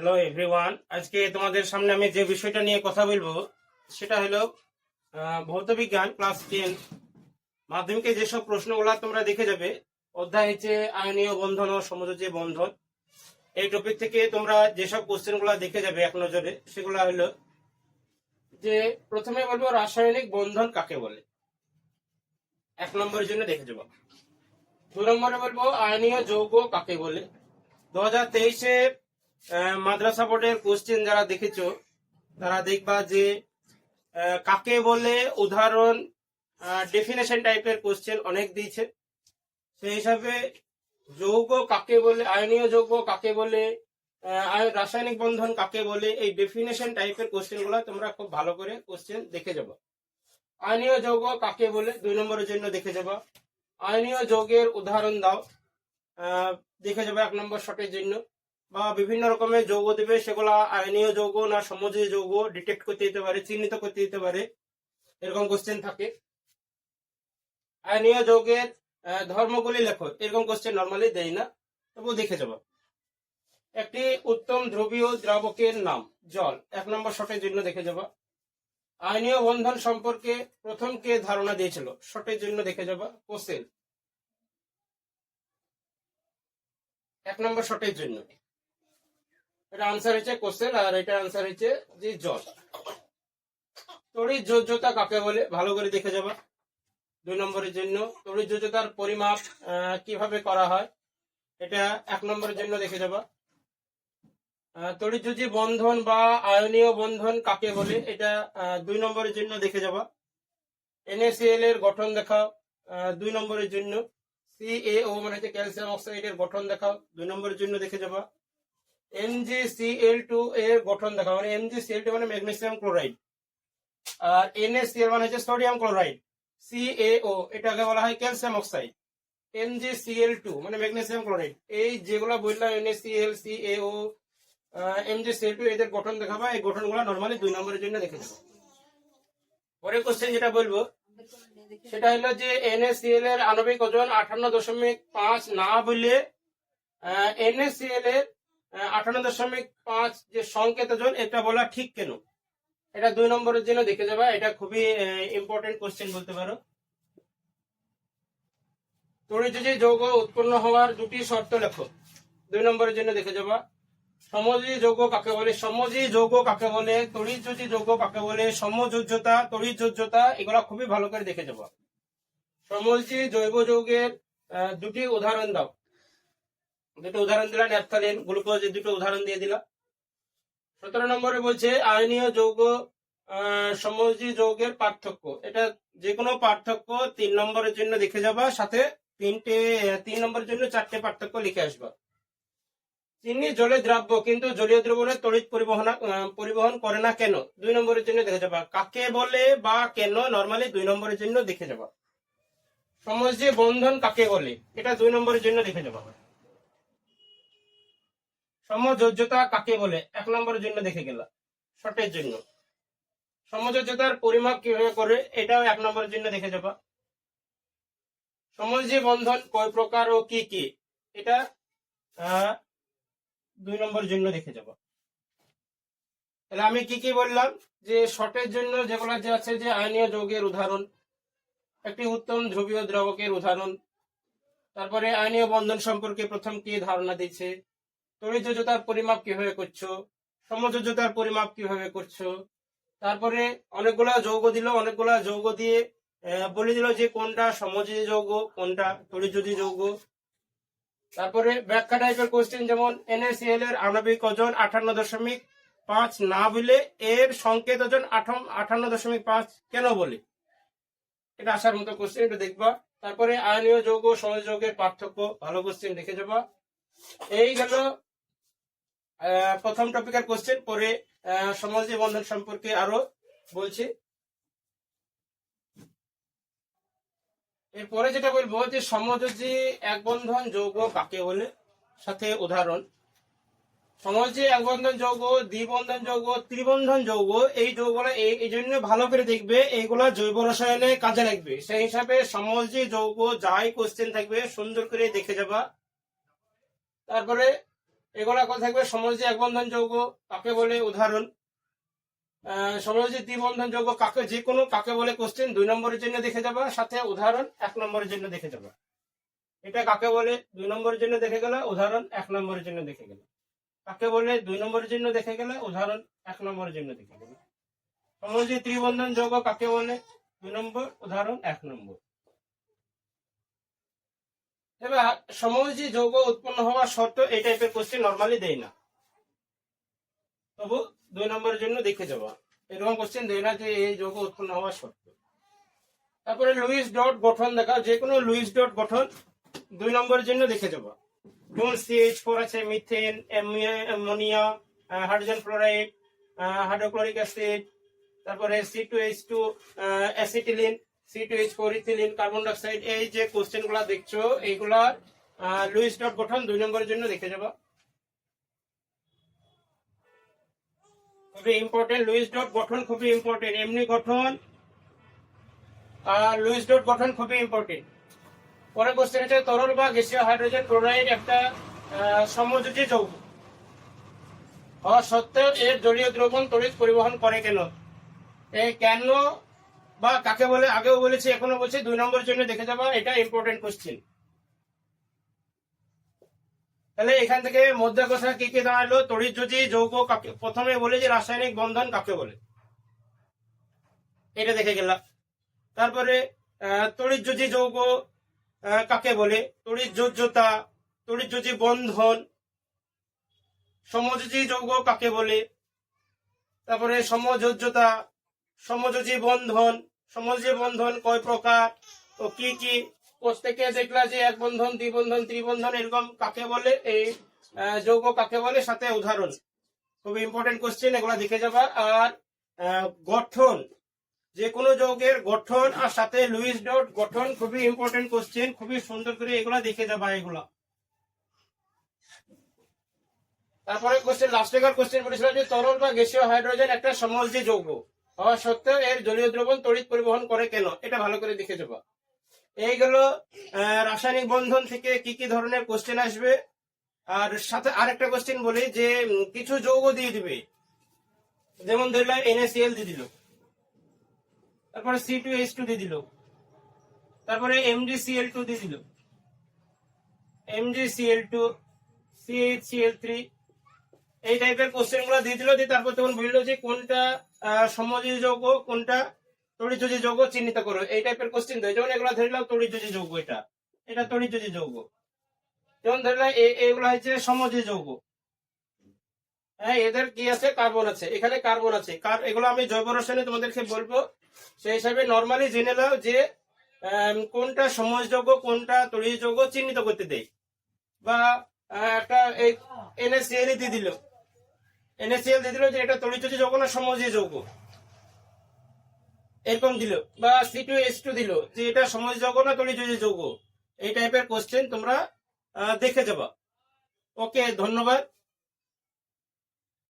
Hello everyone আজকে তোমাদের সামনে আমি যে বিষয়টা নিয়ে কথা বলব সেটা হলো আহ, ভৌতবিজ্ঞান ক্লাস টেন মাধ্যমিকে যেসব প্রশ্নগুলো তোমরা দেখে যাবে অধ্যায় হচ্ছে আয়নীয় বন্ধন ও সমযোজী বন্ধন। এই টপিক থেকে তোমরা যেসব কোশ্চেনগুলো দেখে যাবে এক নজরে সেগুলো হলো যে প্রথমে বলব রাসায়নিক বন্ধন কাকে বলে? এক নম্বরের জন্য দেখে যাব। দু নম্বরে বলব আয়নীয় যৌগ কাকে বলে? দু হাজার তেইশে মাদ্রাসা বোর্ডের কোশ্চেন যারা দেখেছ, তারা দেখবা যে কাকে বলে উদাহরণ ডেফিনেশন টাইপের কোশ্চেন অনেক দিয়েছে। সেই হিসাবে যৌগ কাকে বলে, আয়নীয় যৌগ কাকে বলে রাসায়নিক বন্ধন কাকে বলে, এই ডেফিনেশন টাইপের কোশ্চেনগুলো তোমরা খুব ভালো করে কোশ্চেন দেখে যাব। আয়নীয় যৌগ কাকে বলে, দুই নম্বরের জন্য দেখে যাব। আয়নীয় যৌগের উদাহরণ দাও। দেখে যাবে এক নম্বর শটের জন্য। বিভিন্ন রকমের যৌগ দেবে, সেগুলা আয়নীয় যৌগ না সমজীয় যৌগ ডিটেক্ট করতে দিতে পারে, চিহ্নিত করতে দিতে পারে, এরকম কোশ্চেন থাকে। আয়নীয় যৌগের ধর্মগুলি লেখো, এরকম কোশ্চেন নর্মালি দেয় না, তবু দেখে যাব। একটি উত্তম ধ্রুবীয় দ্রাবকের নাম, জল। এক নম্বর শটের জন্য দেখে যাব। আইনীয় বন্ধন সম্পর্কে প্রথম কে ধারণা দিয়েছিল? শটের জন্য দেখে যাবা। কোশ্চেন এক নম্বর শটের জন্য। এটা আনসার হচ্ছে কোসেল আর এটা আনসার হচ্ছে যে জল। তড়িৎ যোজ্যতা কাকে বলে? ভালো করে দেখে যাবা। দুই নম্বরের জন্য তড়িৎ যোজ্যতার পরিমাপ কীভাবে করা হয়? এটা এক নম্বরের জন্য দেখে যাবা। তড়িৎযোজী বন্ধন বা আয়নীয় বন্ধন কাকে বলে? এটা দুই নম্বরের জন্য দেখে যাবা। NaCl এর গঠন দেখাও দুই নম্বরের জন্য। CaO মানে হচ্ছে ক্যালসিয়াম অক্সাইডের গঠন দেখাও, দুই নম্বরের জন্য দেখে যাবা। MgCl2 এর গঠন দেখাও। মানে MgCl2 মানে ম্যাগনেসিয়াম ক্লোরাইড। আর NaCl মানে হচ্ছে সোডিয়াম ক্লোরাইড CaO এটাকে বলা হয় ক্যালসিয়াম অক্সাইড। MgCl2 মানে ম্যাগনেসিয়াম ক্লোরাইড। এই যেগুলো বললাম NaCl CaO MgCl2 এদের গঠন দেখাবা। এই গঠনগুলো নরমালি দুই নম্বরের জন্য দেখে যাব পরের কোশ্চেন যেটা বলব, সেটা হলো যে NaCl এর আণবিক ওজন আঠান্ন দশমিক পাঁচ না বলে NaCl এর আঠান্ন দশমিক পাঁচ যে সংকেত ওজন এটা বলা ঠিক কেন? এটা দুই নম্বরের জন্য দেখে যাবা, এটা খুবই ইম্পর্টেন্ট কোশ্চেন বলতে পারো। তড়িৎযোজী যৌগ উৎপন্ন হওয়ার দুটি শর্ত লেখো। দুই নম্বরের জন্য দেখে যাবা। সমযোজী যৌগ কাকে বলে? সমযোজী যৌগ কাকে বলে? তড়িৎযোজী যৌগ কাকে বলে? সমযোজ্যতা, তড়িৎযোজ্যতা, এগুলা খুবই ভালো করে দেখে যাব। সমযোজী জৈব যৌগের দুটি উদাহরণ দাও। দুটো উদাহরণ দিলা ন্যাপথালিন গ্লুকোজ এই দুটো উদাহরণ দিয়ে দিলা সতেরো নম্বরে বলছে আয়নীয় যৌগ আহ, যৌগের পার্থক্য। এটা যে কোনো পার্থক্য তিন নম্বরের জন্য দেখে যাবা সাথে তিনটে তিন নম্বরের জন্য চারটে পার্থক্য লিখে আসবা। চিনি জলে দ্রাব্য কিন্তু জলীয় দ্রবণের তড়িৎ পরিবহন পরিবহন করে না কেন? দুই নম্বরের জন্য দেখে যাবা। কাকে বলে বা কেন? নর্মালি দুই নম্বরের জন্য দেখে যাবা। সমজে বন্ধন কাকে বলে? এটা দুই নম্বরের জন্য দেখে যাবা। সমযোজ্যতা কাকে বলে? এক নম্বরের জন্য দেখে গেলা শর্টের জন্য। সমযোজ্যতার পরিমাপ কীভাবে করে, এটাও এক নম্বরের জন্য দেখে যাবা। সমজে বন্ধন কয় প্রকার ও কি কি? এটা দুই নম্বর জন্য দেখে যাব। তাহলে আমি কি কি বললাম? যে শর্টের জন্য যেগুলো যে আছে যে আয়নীয় যৌগের উদাহরণ, একটি উত্তম ধ্রুবীয় দ্রাবকের উদাহরণ, তারপরে আইনীয় বন্ধন সম্পর্কে প্রথম কি ধারণা দিচ্ছে তড়িৎযোজ্যতার পরিমাপ কীভাবে করছ? সমযোজ্যতার পরিমাপ কীভাবে করছ? তারপরে অনেকগুলা যৌগ দিল, অনেকগুলা যৌগ দিয়ে বলে দিল যে কোনটা সমযোজী যৌগ, কোনটা তড়িৎযোজী যৌগ। তারপরে ব্যাখ্যা টাইপের কোশ্চেন যেমন NaCl এর আণবিক ওজন আঠান্ন দশমিক পাঁচ না বলে এর সংকেত ওজন আঠান্ন দশমিক পাঁচ কেন বলে? এটা আসার মতো কোশ্চেন এটা দেখবা। তারপরে আয়নীয় যৌগ সহজ যৌগের পার্থক্য, ভালো কোশ্চেন দেখে যাবা। এই গেল প্রথম টপিকের কোশ্চেন পরে সমাজী বন্ধন সম্পর্কে আরও বলছি। এরপরে যেটা বলব যে সমযোজী এক বন্ধন যৌগ কাকে বলে? সাথে উদাহরণ। সমযোজী এক বন্ধন যৌগ, দ্বিবন্ধন যৌগ, ত্রিবন্ধন যৌগ, এই যৌগগুলো এই জন্য ভালো করে দেখবে এইগুলা জৈব রসায়নে কাজে লাগবে। সেই হিসাবে সমযোজী যৌগ, যাই কোশ্চেন থাকবে, সুন্দর করে দেখে যাবা। তারপরে এগুলা কথা থাকবে। সমযোজী এক বন্ধন যৌগ কাকে বলে? উদাহরণ। আহ, সমযোজী দ্বিবন্ধন যৌগ কাকে যে কোনো কাকে বলে কোশ্চেন দুই নম্বরের জন্য দেখে যাবা। সাথে উদাহরণ এক নম্বরের জন্য দেখে যাবা। এটা কাকে বলে? দুই নম্বরের জন্য দেখে গেলে উদাহরণ এক নম্বরের জন্য দেখে গেলে। কাকে বলে? দুই নম্বরের জন্য দেখে গেলে উদাহরণ এক নম্বরের জন্য দেখে গেলে। সমযোজী ত্রিবন্ধন যৌগ কাকে বলে? দুই নম্বর উদাহরণ এক নম্বর। এবার সমযোজী যৌগ উৎপন্ন হওয়ার শর্ত, এই টাইপের কোশ্চেন নর্মালি দেয় না। তবু দুই নম্বরের জন্য দেখে যাওয়া এরকম কোশ্চেন দেয় না যে এই যৌগ উৎপন্ন হওয়ার শর্ত। তারপরে লুইস ডট গঠন দেখা যে কোনো লুইস ডট গঠন দুই নম্বরের জন্য দেখে যাওয়া যেমন সিএইচ ফোর আছে? Methane ammonia hydrogen fluoride hydrochloric acid তারপরে C two H two acetylene C H four ethylene carbon dioxide এই যে কোশ্চেনগুলা দেখছ, এইগুলা লুইস ডট গঠন দুই নম্বরের জন্য দেখে যাবা খুবই ইম্পর্টেন্ট লুইস ডট গঠন খুবই ইম্পর্টেন্ট এমনি গঠন আর লুইস ডট গঠন খুবই ইম্পর্টেন্ট পরে কোশ্চেন হচ্ছে তরল বা গ্যাসীয় হাইড্রোজেন ক্লোরাইড একটা সমযোজী যৌগ। হওয়া সত্ত্বেও এর জলীয় দ্রবণ তড়িৎ পরিবহন করে কেন? এই কেন বা কাকে বলে, আগেও বলেছি এখনও বলছি, দুই নম্বরের জন্য দেখে যাবা, এটা ইম্পর্টেন্ট কোশ্চেন তাহলে এখান থেকে মধ্যে কথা কি কি দাঁড়াল? তড়িৎ যদি যৌগ কাকে, প্রথমে বলে যে রাসায়নিক বন্ধন কাকে বলে? এটা দেখে গেলাম। তারপরে তড়িৎ যদি যৌগ কাকে বলে? তড়িৎ যোজ্যতা, তড়িৎ যদি বন্ধন, সমযোজী যৌগ কাকে বলে? তারপরে সমযোজ্যতা, সমযোজী বন্ধন সমযোজী বন্ধন কয় প্রকার ও কি কি? থেকে দেখলা যে এক বন্ধন দ্বিবন্ধন ত্রিবন্ধন এরকম কাকে বলে? এই যৌগ কাকে বলে? সাথে উদাহরণ। খুবই ইম্পর্টেন্ট কোশ্চেন এগুলা দেখে যাবা। আর গঠন। যে কোনো যৌগের গঠন আর সাথে লুইস ডট গঠন, খুবই ইম্পর্টেন্ট কোশ্চেন খুবই সুন্দর করে এগুলা দেখে যাবা এগুলা। তারপরে কোশ্চেন লাস্টেকার কোশ্চেন বলেছিল যে তরল বা গ্যাসীয় হাইড্রোজেন একটা সমলজি যৌগ। হওয়া সত্ত্বেও এর জলীয় দ্রবণ তড়িৎ পরিবহন করে কেন? এটা ভালো করে দেখে যাবা এইগুলো আহ, রাসায়নিক বন্ধন থেকে কি কি ধরনের কোশ্চেন আসবে? আর সাথে আরেকটা কোশ্চেন বলি যে কিছু যৌগ দিয়ে দিবে। যেমন ধরলাম এনএসিএল দিয়ে দিল। তারপরে সি টু এইচ টু দিয়ে দিল। তারপরে এমডিসিএল টু দিয়ে দিল। MDCL two C H CHCl three এই টাইপের কোশ্চেনগুলো দিয়ে দিল, দিয়ে তারপর তখন বলল যে কোনটা সমযোজী যৌগ, কোনটা তড়িৎযোজী যৌগ চিহ্নিত করো। এই টাইপের কোশ্চেন দেয় যেমন এগুলো ধরলাম তড়িৎযোজী যৌগ এটা। এটা তড়িৎযোজী যৌগ। যেমন ধরলাম এগুলো হচ্ছে সমযোজী যৌগ। হ্যাঁ এদের কি আছে? কার্বন আছে। এখানে কার্বন আছে। এগুলো আমি জৈব রসায়নে তোমাদেরকে বলব। সেই হিসাবে নর্মালি জেনে নাও যে কোনটা সমাজ যৌগ, কোনটা তড়িৎ যৌগ চিহ্নিত করতে দেয়। বা একটা এই দিয়ে দিল। এনএসিএল দিয়ে দিল যে এটা তড়িৎযোজী যৌগ না সমযোজী যৌগ। এরকম দিল। বা সি টু এস টু দিল যে এটা সমাজ যৌগ না তড়িৎযোজী যৌগ। এই টাইপের কোশ্চেন তোমরা দেখে যাবা। ওকে ধন্যবাদ।